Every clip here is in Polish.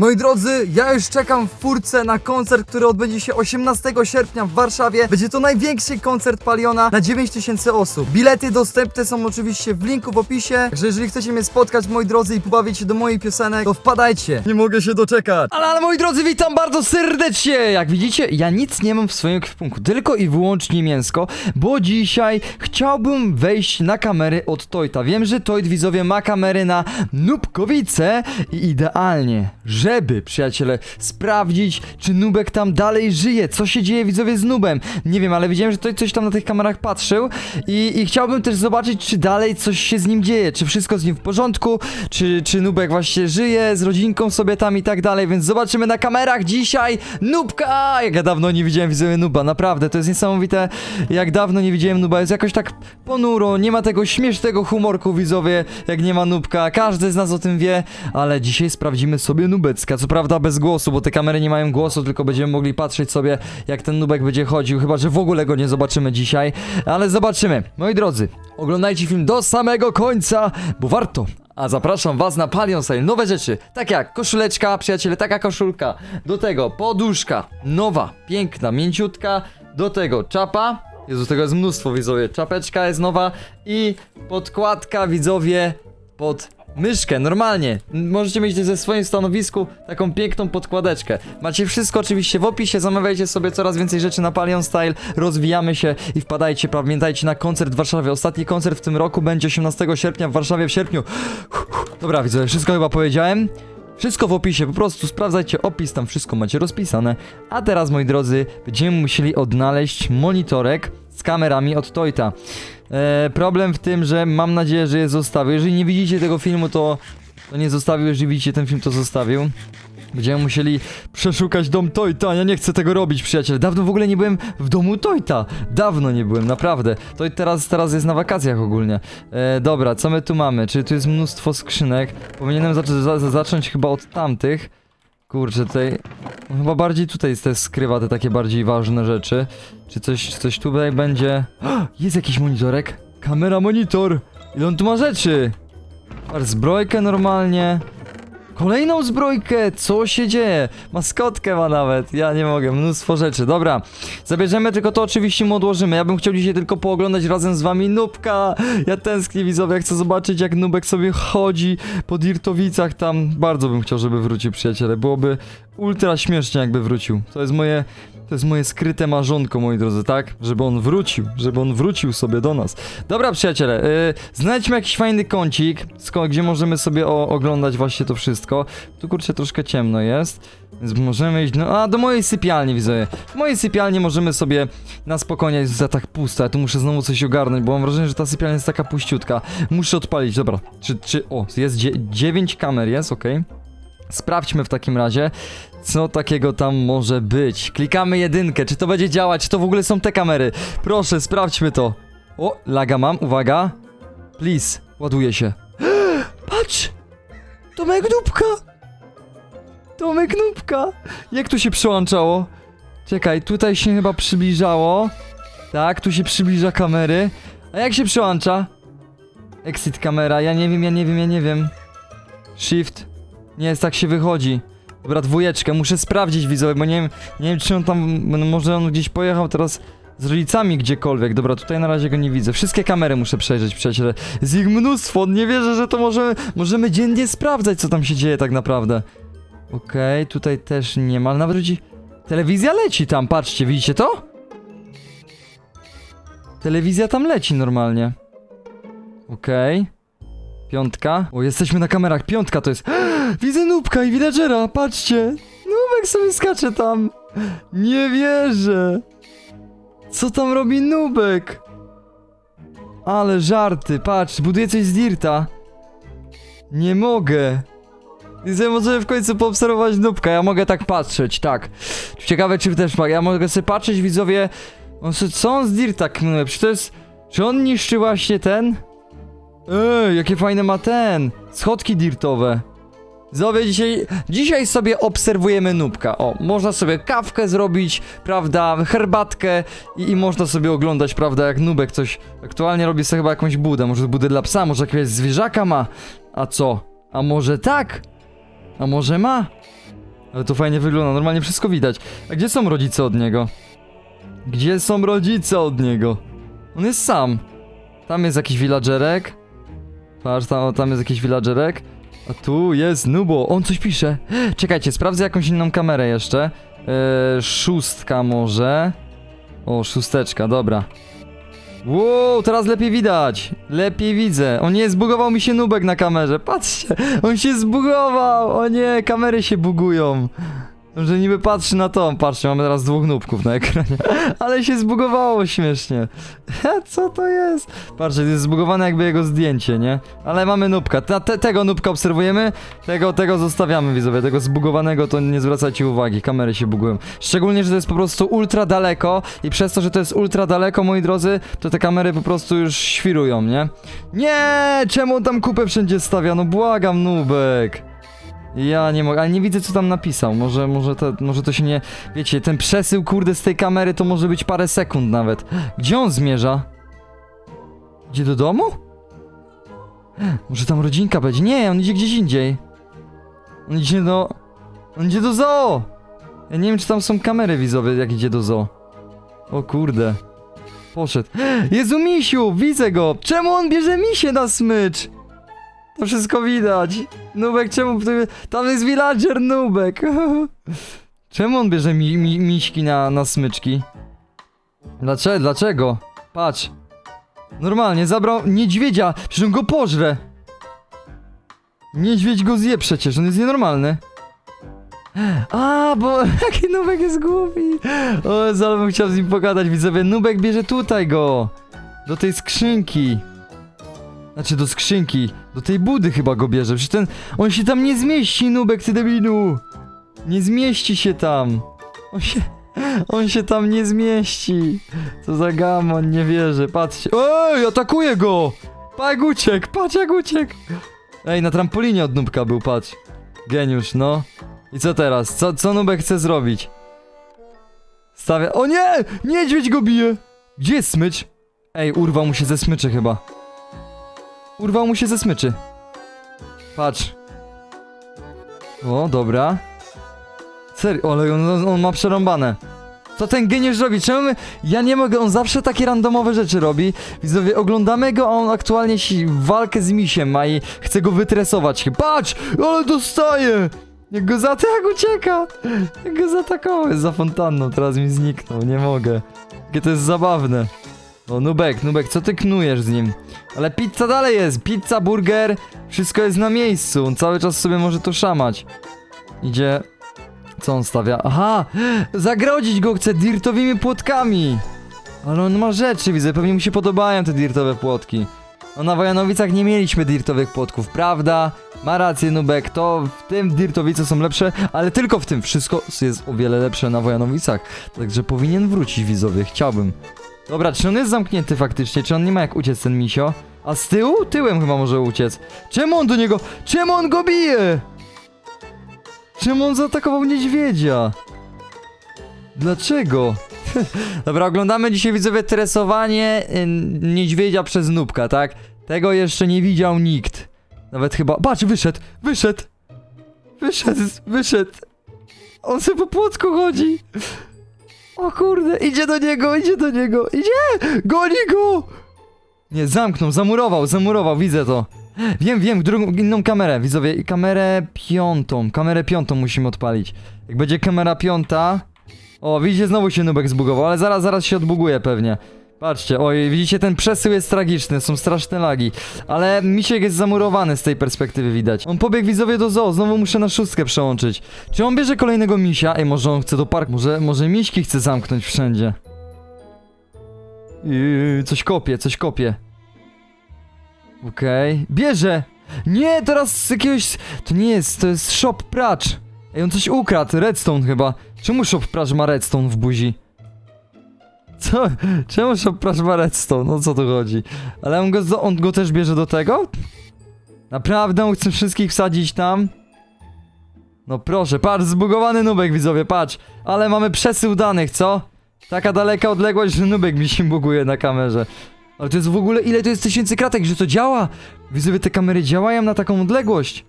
Moi drodzy, ja już czekam w furce na koncert, który odbędzie się 18 sierpnia w Warszawie. Będzie to największy koncert Paliona na 9000 osób. Bilety dostępne są oczywiście w linku w opisie, także jeżeli chcecie mnie spotkać, moi drodzy, i pobawić się do mojej piosenek, to wpadajcie. Nie mogę się doczekać. Ale, ale moi drodzy, witam bardzo serdecznie! Jak widzicie, ja nic nie mam w swoim kwipunku, tylko i wyłącznie mięsko, bo dzisiaj chciałbym wejść na kamery od Toyta. Wiem, że Toyt widzowie ma kamery na Nubkowice i idealnie, żeby, przyjaciele, sprawdzić, czy Nubek tam dalej żyje, co się dzieje widzowie z Nubem. Nie wiem, ale widziałem, że Toyt coś tam na tych kamerach patrzył i, i chciałbym też zobaczyć, czy dalej coś się z nim dzieje, czy wszystko z nim w porządku, czy, czy Nubek właśnie żyje z rodzinką sobie tam i tak dalej, więc zobaczymy na kamerach dzisiaj Nubka! Jak ja dawno nie widziałem widzowie Nuba, naprawdę, to jest niesamowite, jak dawno nie widziałem Nuba, jest jakoś tak ponuro, nie ma tego śmiesznego humorku widzowie, jak nie ma Nubka, każdy z nas o tym wie, ale dzisiaj sprawdzimy sobie Co prawda bez głosu, bo te kamery nie mają głosu, tylko będziemy mogli patrzeć sobie, jak ten Nubek będzie chodził, chyba, że w ogóle go nie zobaczymy dzisiaj, ale zobaczymy. Moi drodzy, oglądajcie film do samego końca, bo warto. A zapraszam was na Palion Style, nowe rzeczy, tak jak koszuleczka, przyjaciele, taka koszulka, do tego poduszka, nowa, piękna, mięciutka, do tego czapa, Jezu, tego jest mnóstwo widzowie, czapeczka jest nowa i podkładka widzowie pod myszkę, normalnie. Możecie mieć ze swoim stanowisku taką piękną podkładeczkę. Macie wszystko oczywiście w opisie, zamawiajcie sobie coraz więcej rzeczy na Palion Style, rozwijamy się i wpadajcie, pamiętajcie na koncert w Warszawie. Ostatni koncert w tym roku będzie 18 sierpnia w Warszawie w sierpniu. Dobra, widzowie, wszystko chyba powiedziałem. Wszystko w opisie, po prostu sprawdzajcie opis, tam wszystko macie rozpisane. A teraz, moi drodzy, będziemy musieli odnaleźć monitorek z kamerami od Toyta. E, problem w tym, że mam nadzieję, że je zostawił. Jeżeli nie widzicie tego filmu, to, to nie zostawił. Jeżeli widzicie ten film, to zostawił. Będziemy musieli przeszukać dom Toyta. Ja nie chcę tego robić, przyjaciel. Dawno w ogóle nie byłem w domu Toyta. Dawno nie byłem, naprawdę. Toyt teraz, teraz jest na wakacjach ogólnie. E, dobra, co my tu mamy? Czy tu jest mnóstwo skrzynek? Powinienem za zacząć chyba od tamtych. Kurczę, tutaj... Chyba bardziej tutaj te skrywa te takie bardziej ważne rzeczy. Czy coś, coś tutaj będzie... Jest jakiś monitorek? Kamera monitor! Ile on tu ma rzeczy? Zbrojkę normalnie. Kolejną zbrojkę! Co się dzieje? Maskotkę ma nawet. Ja nie mogę, mnóstwo rzeczy. Dobra, zabierzemy, tylko to oczywiście mu odłożymy. Ja bym chciał dzisiaj tylko pooglądać razem z wami Nubka. Ja tęsknię widzowie, chcę zobaczyć jak Nubek sobie chodzi po Dirtowicach tam. Bardzo bym chciał, żeby wrócił przyjaciele. Byłoby ultra śmiesznie jakby wrócił. To jest moje... To jest moje skryte marzonko, moi drodzy, tak? Żeby on wrócił, żeby on wrócił sobie do nas. Dobra, przyjaciele, yy, znajdźmy jakiś fajny kącik, gdzie możemy sobie oglądać właśnie to wszystko. Tu kurczę troszkę ciemno jest, więc możemy iść, no a do mojej sypialni widzę. W mojej sypialni możemy sobie na spokojnie, jest za tak pusta, ja tu muszę znowu coś ogarnąć, bo mam wrażenie, że ta sypialnia jest taka puściutka. Muszę odpalić, dobra. Czy, czy, o, jest dzie 9 kamer, jest, okej. Sprawdźmy w takim razie, co takiego tam może być. Klikamy jedynkę, czy to będzie działać, czy to w ogóle są te kamery. Proszę, sprawdźmy to. O, laga mam, uwaga. Please, ładuje się. Patrz! Tomek Nubka! Tomek Nubka! Jak tu się przyłączało? Czekaj, tutaj się chyba przybliżało. Tak, tu się przybliża kamery. A jak się przyłącza? Exit kamera, ja nie wiem, ja nie wiem, ja nie wiem. Shift. Nie tak się wychodzi. Dobra, dwójeczkę, muszę sprawdzić widzowie, bo nie wiem, nie wiem czy on tam, no może on gdzieś pojechał teraz z rodzicami gdziekolwiek. Dobra, tutaj na razie go nie widzę. Wszystkie kamery muszę przejrzeć, przyjaciele. Jest ich mnóstwo, nie wierzę, że to możemy, możemy dziennie sprawdzać, co tam się dzieje tak naprawdę. Okej, tutaj też nie ma, nawet ludzi... Telewizja leci tam, patrzcie, widzicie to? Telewizja tam leci normalnie. Okej. Piątka. O, jesteśmy na kamerach. Piątka to jest. Widzę Nubka i Villagera, patrzcie. Nubek sobie skacze tam. Nie wierzę. Co tam robi Nubek? Ale żarty, patrz, buduje coś z Dirta. Nie mogę. Widzę, możemy w końcu poobserwować Nubka, ja mogę tak patrzeć, tak. Ciekawe, czy też ma, ja mogę sobie patrzeć, widzowie, on se- co on z Dirta knuje, czy to jest, czy on niszczy właśnie ten? Ej, jakie fajne ma ten! Schodki dirtowe. Zowie, dzisiaj, dzisiaj sobie obserwujemy nubka. O, można sobie kawkę zrobić, prawda, herbatkę i, i można sobie oglądać, prawda, jak nubek coś aktualnie robi sobie chyba jakąś budę. Może budę dla psa, może jakiegoś zwierzaka ma. A co? A może tak? A może ma? Ale to fajnie wygląda, normalnie wszystko widać. A gdzie są rodzice od niego? Gdzie są rodzice od niego? On jest sam. Tam jest jakiś villagerek. Patrz, tam, o, tam jest jakiś villagerek. A tu jest Nubo, on coś pisze. Czekajcie, sprawdzę jakąś inną kamerę jeszcze. Eee, szóstka może. O, szósteczka, dobra. Wow, teraz lepiej widać. Lepiej widzę. O nie, zbugował mi się nubek na kamerze. Patrzcie, on się zbugował. O nie, kamery się bugują. Że niby patrzy na to. Patrzcie, mamy teraz dwóch nubków na ekranie. Ale się zbugowało śmiesznie. Co to jest? Patrzcie, jest zbugowane jakby jego zdjęcie, nie? Ale mamy nubka. Te, tego nubka obserwujemy, tego, tego zostawiamy widzowie. Tego zbugowanego to nie zwracajcie uwagi, kamery się bugują. Szczególnie, że to jest po prostu ultra daleko i przez to, że to jest ultra daleko, moi drodzy, to te kamery po prostu już świrują, nie? Nie! Czemu on tam kupę wszędzie stawia? No błagam, nubek. Ja nie mogę, ale nie widzę co tam napisał. Może, może, to, może to się nie. Wiecie, ten przesył kurde z tej kamery to może być parę sekund nawet. Gdzie on zmierza? Idzie do domu? Może tam rodzinka będzie? Nie, on idzie gdzieś indziej. On idzie do. On idzie do zoo! Ja nie wiem, czy tam są kamery widzowe, jak idzie do zoo. O kurde. Poszedł. Jezu, misiu! Widzę go! Czemu on bierze misie na smycz? To wszystko widać. Nubek, czemu... Tam jest villager Nubek. Czemu on bierze mi, mi, miśki na, na smyczki? Dlaczego? Dlaczego? Patrz. Normalnie, zabrał niedźwiedzia. Przecież on go pożre. Niedźwiedź go zje przecież, on jest nienormalny. A, bo jaki Nubek jest głupi. O, zaraz bym chciał z nim pogadać, widzowie. Nubek bierze tutaj go. Do tej skrzynki. Znaczy do skrzynki, do tej budy chyba go bierze. Przecież ten, on się tam nie zmieści, Nubek, ty debinu. Nie zmieści się tam. On się, on się tam nie zmieści. Co za gamon, nie wierzę, patrzcie. Ej, atakuje go! Patrz jak patrz jak uciekł. Ej, na trampolinie od Nubka był, patrz. Geniusz, no. I co teraz? Co, co Nubek chce zrobić? Stawia... O nie! Niedźwiedź go bije! Gdzie jest smycz? Ej, urwał mu się ze smyczy chyba. Urwał mu się ze smyczy. Patrz. O, dobra. Serio, ale on, on ma przerąbane. Co ten geniusz robi? Czemu my... Ja nie mogę, on zawsze takie randomowe rzeczy robi. Widzowie, oglądamy go, a on aktualnie walkę z misiem ma i chce go wytresować. Patrz! Ale dostaje! Jak go za... Jak ucieka! Jak go zaatakował. Za fontanną, teraz mi zniknął, nie mogę. Jakie to jest zabawne. O, Nubek, Nubek, co ty knujesz z nim? Ale pizza dalej jest, pizza, burger, wszystko jest na miejscu, on cały czas sobie może to szamać. Idzie... Co on stawia? Aha! Zagrodzić go chce dirtowymi płotkami! Ale on ma rzeczy, widzę, pewnie mu się podobają te dirtowe płotki. No na Wojanowicach nie mieliśmy dirtowych płotków, prawda? Ma rację Nubek, to w tym dirtowice są lepsze, ale tylko w tym. Wszystko jest o wiele lepsze na Wojanowicach. Także powinien wrócić widzowie, chciałbym. Dobra, czy on jest zamknięty faktycznie? Czy on nie ma jak uciec ten misio? A z tyłu? Tyłem chyba może uciec. Czemu on do niego? Czemu on go bije? Czemu on zaatakował niedźwiedzia? Dlaczego? Dobra, oglądamy dzisiaj widzowie tresowanie y, niedźwiedzia przez nubka, tak? Tego jeszcze nie widział nikt. Nawet chyba... Patrz, wyszedł! Wyszedł! Wyszedł, wyszedł! On sobie po płotku chodzi! O kurde, idzie do niego, idzie do niego, idzie! Goni go! Nie, zamknął, zamurował, zamurował, widzę to. Wiem, wiem, drugą, inną kamerę, widzowie, kamerę piątą, kamerę piątą musimy odpalić. Jak będzie kamera piąta... O, widzicie, znowu się Nubek zbugował, ale zaraz, zaraz się odbuguje pewnie. Patrzcie, oj, widzicie, ten przesył jest tragiczny, są straszne lagi. Ale Misiek jest zamurowany z tej perspektywy widać. On pobiegł widzowie do zoo, znowu muszę na szóstkę przełączyć. Czy on bierze kolejnego misia? Ej, może on chce do parku, może, może miśki chce zamknąć wszędzie. Yy, coś kopie, coś kopie. Okej, bierze! Nie, teraz z jakiegoś... To nie jest, to jest shop pracz. Ej, on coś ukradł, redstone chyba. Czemu shop pracz ma redstone w buzi? Co? Czemu shop pracz ma redstone? No co tu chodzi? Ale on go, on go też bierze do tego? Naprawdę on chce wszystkich wsadzić tam? No proszę, patrz, zbugowany nubek widzowie, patrz. Ale mamy przesył danych, co? Taka daleka odległość, że nubek mi się buguje na kamerze. Ale to jest w ogóle, ile to jest tysięcy kratek, że to działa? Widzowie, te kamery działają na taką odległość.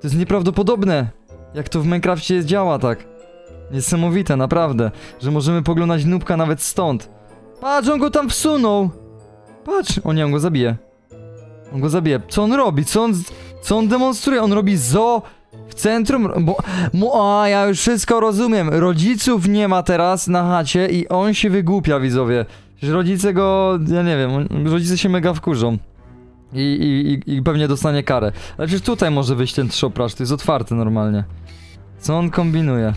To jest nieprawdopodobne. Jak to w Minecrafcie działa tak. Niesamowite, naprawdę. Że możemy poglądać nubka nawet stąd. Patrz, on go tam wsunął. Patrz, o nie, on go zabije. On go zabije. Co on robi? Co on, co on demonstruje? On robi zo w centrum, bo... Mu, a, ja już wszystko rozumiem. Rodziców nie ma teraz na chacie i on się wygłupia, widzowie. Rodzice go, ja nie wiem, rodzice się mega wkurzą. I, i, i, pewnie dostanie karę. Ale przecież tutaj może wyjść ten trzopraż, to jest otwarte normalnie. Co on kombinuje?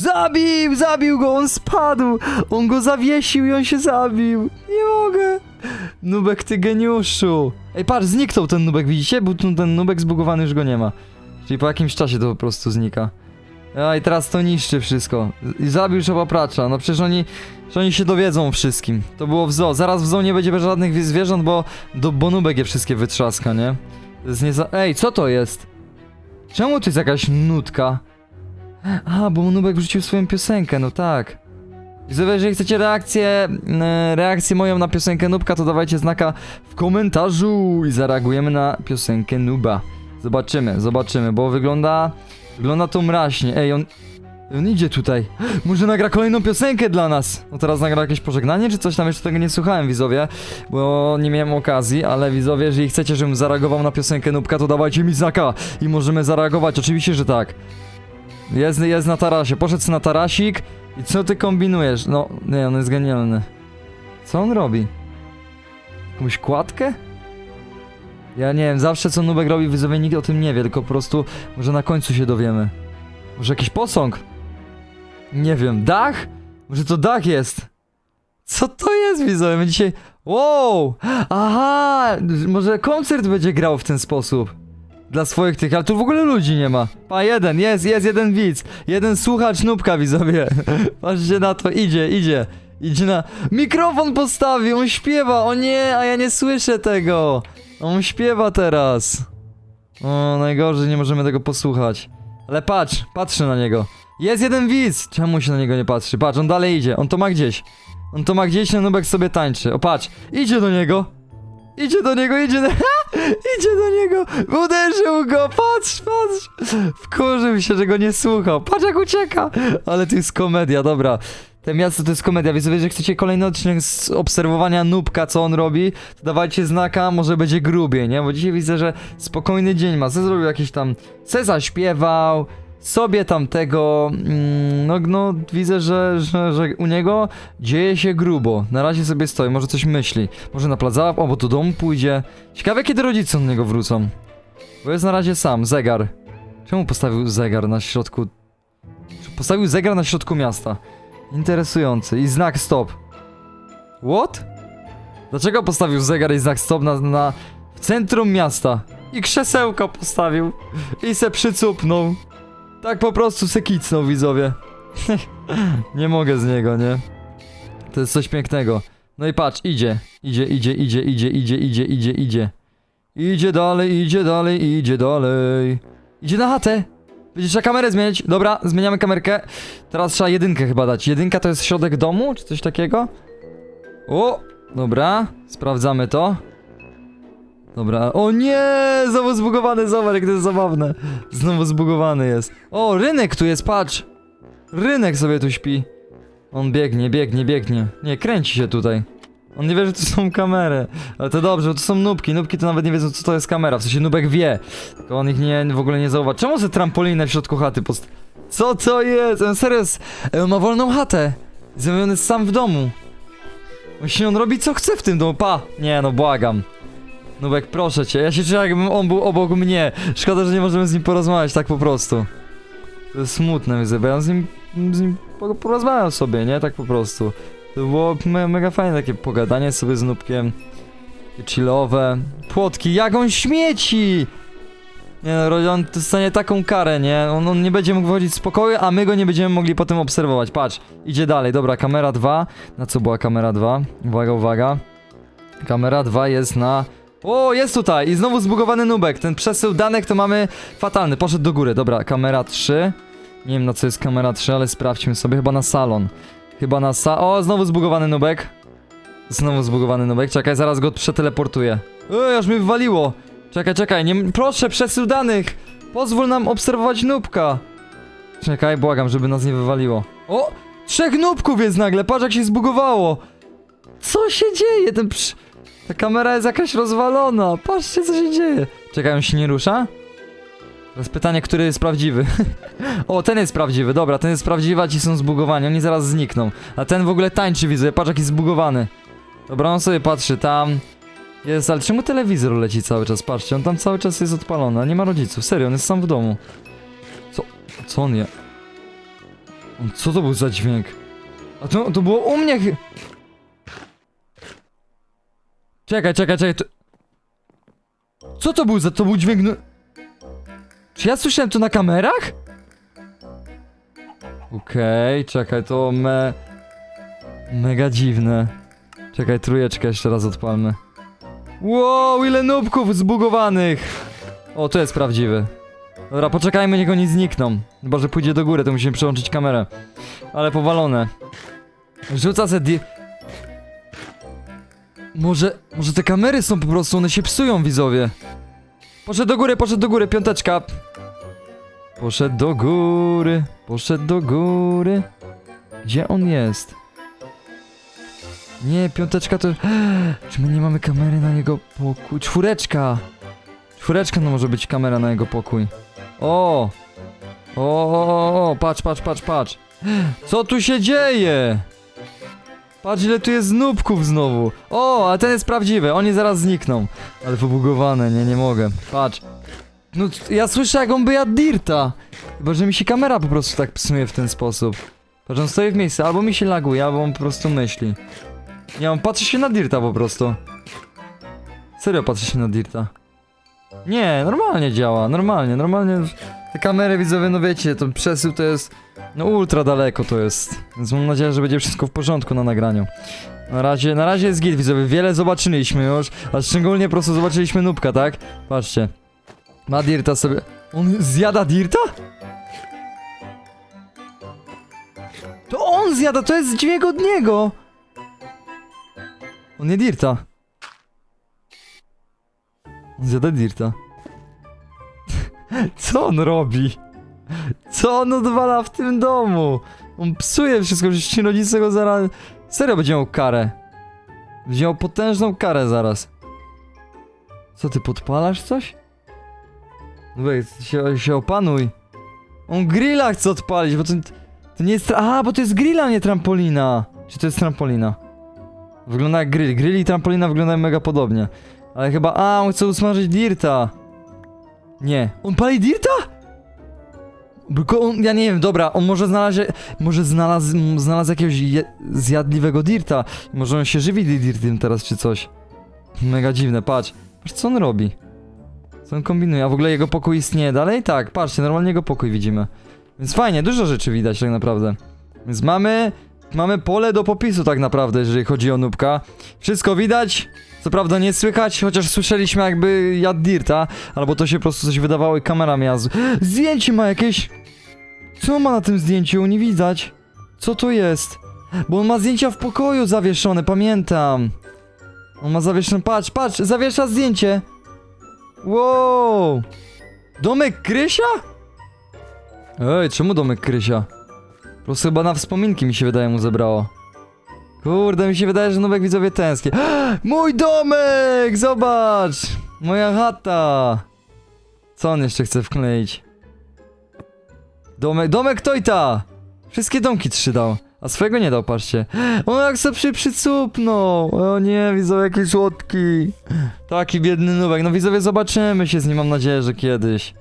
Zabił! Zabił go! On spadł! On go zawiesił i on się zabił! Nie mogę! Nubek, ty geniuszu! Ej, patrz, zniknął ten nubek, widzicie? Był tu ten nubek zbugowany, już go nie ma. Czyli po jakimś czasie to po prostu znika. A i teraz to niszczy wszystko. I zabił szopapracza. No przecież oni, że oni się dowiedzą o wszystkim. To było w zoo. Zaraz w zoo nie będzie żadnych wi- zwierząt, bo, do, bo nubek je wszystkie wytrzaska, nie? To. Ej, co to jest? Czemu to jest jakaś nutka? A, bo Nubek wrzucił swoją piosenkę, no tak. Widzowie, jeżeli chcecie reakcję, e, reakcję moją na piosenkę Nubka, to dawajcie znaka w komentarzu i zareagujemy na piosenkę Nuba. Zobaczymy, zobaczymy, bo wygląda, wygląda to mraźnie. Ej, on, on idzie tutaj. Może nagra kolejną piosenkę dla nas. No teraz nagra jakieś pożegnanie, czy coś tam jeszcze tego nie słuchałem, widzowie, bo nie miałem okazji, ale widzowie, jeżeli chcecie, żebym zareagował na piosenkę Nubka, to dawajcie mi znaka i możemy zareagować, oczywiście, że tak. Jest, jest na tarasie, poszedł na tarasik i co ty kombinujesz? No, nie, on jest genialny. Co on robi? Jakąś kładkę? Ja nie wiem, zawsze co Nubek robi, widzowie nikt o tym nie wie, tylko po prostu może na końcu się dowiemy. Może jakiś posąg? Nie wiem, dach? Może to dach jest? Co to jest, widzowie? My dzisiaj... Wow! Aha! Może koncert będzie grał w ten sposób. Dla swoich tych, ale tu w ogóle ludzi nie ma. Pa, jeden, jest, jest jeden widz. Jeden słuchacz nubka, widzowie. Patrzcie na to, idzie, idzie. Idzie na... Mikrofon postawił, on śpiewa, o nie, a ja nie słyszę tego. On śpiewa teraz. O, najgorzej, nie możemy tego posłuchać. Ale patrz, patrzę na niego. Jest jeden widz! Czemu się na niego nie patrzy? Patrz, on dalej idzie, on to ma gdzieś. On to ma gdzieś, a Nubek sobie tańczy. O, patrz, idzie do niego. Idzie do niego, idzie do... idzie do niego! Uderzył go! Patrz, patrz! Wkurzył się, że go nie słuchał. Patrz jak ucieka! Ale to jest komedia, dobra. Te miasto to jest komedia, więc jeżeli chcecie kolejny odcinek z obserwowania Nubka, co on robi, to dawajcie znaka, może będzie grubiej, nie? Bo dzisiaj widzę, że spokojny dzień ma. Se zrobił jakieś tam... Se zaśpiewał, sobie tam tego... Mm, no, no, widzę, że, że, że u niego dzieje się grubo. Na razie sobie stoi, może coś myśli. Może na plac zabaw, albo do domu pójdzie. Ciekawe, kiedy rodzice od niego wrócą. Bo jest na razie sam, zegar. Czemu postawił zegar na środku... Postawił zegar na środku miasta. Interesujący. I znak stop. What? Dlaczego postawił zegar i znak stop na, na... w centrum miasta? I krzesełko postawił. I se przycupnął. Tak po prostu se kicnął, widzowie. nie mogę z niego, nie? To jest coś pięknego. No i patrz, idzie. Idzie, idzie, idzie, idzie, idzie, idzie, idzie, idzie. Idzie dalej, idzie dalej, idzie dalej. Idzie na chatę. Będzie trzeba kamerę zmienić. Dobra, zmieniamy kamerkę. Teraz trzeba jedynkę chyba dać. Jedynka to jest środek domu, czy coś takiego? O! Dobra, sprawdzamy to. Dobra, o nie! Znowu zbugowany, zobacz jak to jest zabawne. Znowu zbugowany jest. O, rynek tu jest, patrz! Rynek sobie tu śpi. On biegnie, biegnie, biegnie. Nie, kręci się tutaj. On nie wie, że tu są kamery. Ale to dobrze, bo to są nubki. Nubki to nawet nie wiedzą, co to jest kamera. W sensie nubek wie. Tylko on ich nie, w ogóle nie zauważy. Czemu ze trampolinę w środku chaty post... Co to jest? On On ma wolną chatę. Zamieniony sam w domu. Właśnie on robi co chce w tym domu. Pa! Nie no, błagam. Nubek, proszę cię. Ja się czuję, jakbym on był obok mnie. Szkoda, że nie możemy z nim porozmawiać tak po prostu. To jest smutne, widzę, bo ja z nim, z nim po- porozmawiam sobie, nie? Tak po prostu. To było me mega fajne takie pogadanie sobie z Nubkiem. Chillowe. Płotki, jak on śmieci! Nie no, on dostanie taką karę, nie? On, on nie będzie mógł wychodzić z pokoju, a my go nie będziemy mogli potem obserwować. Patrz, idzie dalej. Dobra, kamera 2. Na co była kamera 2? Uwaga, uwaga. Kamera 2 jest na... O, jest tutaj! I znowu zbugowany nubek. Ten przesył danych to mamy fatalny. Poszedł do góry. Dobra, kamera 3. Nie wiem na co jest kamera 3, ale sprawdźmy sobie. Chyba na salon. Chyba na sa... O, znowu zbugowany nubek. Znowu zbugowany nubek. Czekaj, zaraz go przeteleportuję. Ej, aż mi wywaliło. Czekaj, czekaj, nie... Proszę, przesył danych! Pozwól nam obserwować nubka! Czekaj, błagam, żeby nas nie wywaliło. O! Trzech nubków jest nagle, patrz jak się zbugowało! Co się dzieje? Ten przy... Ta kamera jest jakaś rozwalona. Patrzcie, co się dzieje. Czekaj, on się nie rusza? Teraz pytanie, który jest prawdziwy. o, ten jest prawdziwy, dobra, ten jest prawdziwy, a ci są zbugowani, oni zaraz znikną. A ten w ogóle tańczy, widzę, patrz jaki zbugowany. Dobra, on sobie patrzy tam. Jest, ale czemu telewizor leci cały czas? Patrzcie, on tam cały czas jest odpalony, a nie ma rodziców. Serio, on jest sam w domu. Co? Co on je? Co to był za dźwięk? A to, to było u mnie. Czekaj, czekaj, czekaj. To... Co to był za to był dźwięk? No... Czy ja słyszałem to na kamerach? Okej, czekaj, to me... Mega dziwne. Czekaj, trójeczkę jeszcze raz odpalmy. Wow, ile nubków zbugowanych! O, to jest prawdziwy. Dobra, poczekajmy, niech oni znikną. Chyba, że pójdzie do góry, to musimy przełączyć kamerę. Ale powalone. Rzuca se di... Może, może te kamery są po prostu, one się psują, widzowie. Poszedł do góry, poszedł do góry, piąteczka. Poszedł do góry, poszedł do góry. Gdzie on jest? Nie, piąteczka to... Czy my nie mamy kamery na jego pokój? Czwóreczka! Czwóreczka no może być kamera na jego pokój. O! O, o, o, patrz, patrz, patrz, patrz. Co tu się dzieje? Patrz ile tu jest znubków znowu. O, a ten jest prawdziwy, oni zaraz znikną. Ale pobugowane, nie, nie mogę. Patrz. No, ja słyszę jak on by jadł dirta. Chyba, że mi się kamera po prostu tak psuje w ten sposób. Patrz, on stoi w miejscu, albo mi się laguje, albo on po prostu myśli. Nie, on patrzy się na dirta po prostu. Serio patrzy się na dirta. Nie, normalnie działa, normalnie, normalnie. Te kamery widzowie, no wiecie, to przesył to jest, no ultra daleko to jest. Więc mam nadzieję, że będzie wszystko w porządku na nagraniu. Na razie, na razie jest git widzowie, wiele zobaczyliśmy już, a szczególnie po prostu zobaczyliśmy nubka, tak? Patrzcie. Ma dirta sobie, on zjada dirta? To on zjada, to jest dźwięk od niego! On nie dirta. On zjada dirta. Co on robi? Co on odwala w tym domu? On psuje wszystko, przecież ci rodzice go zaraz... Serio będzie miał karę. Będzie miał potężną karę zaraz. Co ty, podpalasz coś? Weź, się, się opanuj. On grilla chce odpalić, bo to, to nie jest... Aha, bo to jest grilla, nie trampolina. Czy to jest trampolina? Wygląda jak grill. Grill i trampolina wyglądają mega podobnie. Ale chyba... A, on chce usmażyć dirta. Nie. On pali dirta? Tylko on, ja nie wiem, dobra, on może znalazł, może znalazł, znalazł jakiegoś je, zjadliwego dirta. Może on się żywi dirtem teraz, czy coś. Mega dziwne, patrz. Patrz, co on robi. Co on kombinuje, a w ogóle jego pokój istnieje dalej? Tak, patrzcie, normalnie jego pokój widzimy. Więc fajnie, dużo rzeczy widać tak naprawdę. Więc mamy, mamy pole do popisu tak naprawdę, jeżeli chodzi o nubka. Wszystko widać, co prawda nie słychać, chociaż słyszeliśmy jakby jadł dirta, albo to się po prostu coś wydawało i kamera miała z... Zdjęcie ma jakieś! Co ma na tym zdjęciu? Nie widać. Co to jest? Bo on ma zdjęcia w pokoju zawieszone, pamiętam. On ma zawieszone, patrz, patrz, zawiesza zdjęcie. Wow! Domek Krysia? Ej, czemu domek Krysia? Po prostu chyba na wspominki mi się wydaje mu zebrało. Kurde, mi się wydaje, że Nubek widzowie tęskni. Mój domek! Zobacz! Moja chata! Co on jeszcze chce wkleić? Domek, domek Tojta! Wszystkie domki trzy dał. A swojego nie dał, patrzcie. On jak sobie przy, przycupnął. O nie, widzowie, jaki słodki. Taki biedny nubek. No widzowie, zobaczymy się z nim, mam nadzieję, że kiedyś.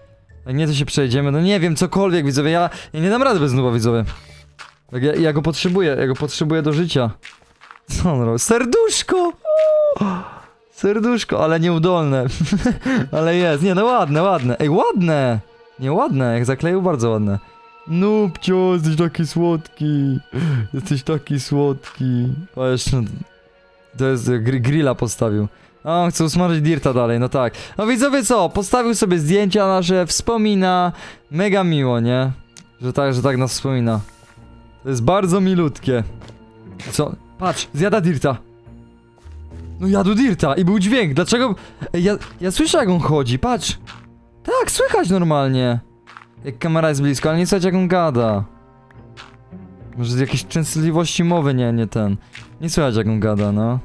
Jak nie, to się przejdziemy. No nie wiem, cokolwiek, widzowie. Ja, ja nie dam rady bez nuba, widzowie. Jak ja, ja go potrzebuję, ja go potrzebuję do życia. Co on robi? Serduszko! O! Serduszko, ale nieudolne. ale jest. Nie, no ładne, ładne. Ej, ładne! Nie, ładne. Jak zakleił, bardzo ładne. Nupcio, jesteś taki słodki. Jesteś taki słodki. O, jeszcze... To jest gr grilla postawił. A, on chce usmażyć dirta dalej, no tak. No widzowie co, postawił sobie zdjęcia nasze, wspomina. Mega miło, nie? Że tak, że tak nas wspomina. To jest bardzo milutkie. Co? Patrz, zjada dirta. No jadł dirta i był dźwięk, dlaczego... Ja, ja słyszę jak on chodzi, patrz. Tak, słychać normalnie. Jak kamera jest blisko, ale nie słychać jak on gada. Może z jakiejś częstotliwości mowy, nie, nie ten. Nie słychać jak on gada, no.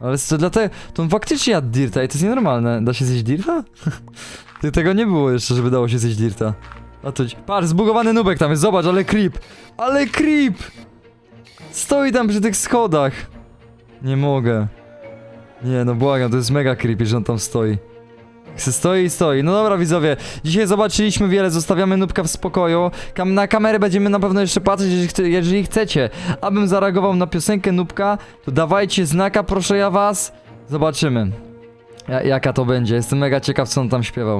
Ale co, dlatego, to on faktycznie jadł dirta i to jest nienormalne. Da się zjeść dirta? Tego nie było jeszcze, żeby dało się zjeść dirta. A to, patrz, zbugowany nubek tam jest, zobacz, ale creep. Ale creep! Stoi tam przy tych schodach. Nie mogę. Nie, no błagam, to jest mega creepy, że on tam stoi. Stoi i stoi. No dobra widzowie, dzisiaj zobaczyliśmy wiele, zostawiamy nubka w spokoju. Kam na kamerę będziemy na pewno jeszcze patrzeć, jeżeli, chce jeżeli chcecie, abym zareagował na piosenkę nubka, to dawajcie znaka, proszę ja was. Zobaczymy. Ja jaka to będzie, jestem mega ciekaw co on tam śpiewał.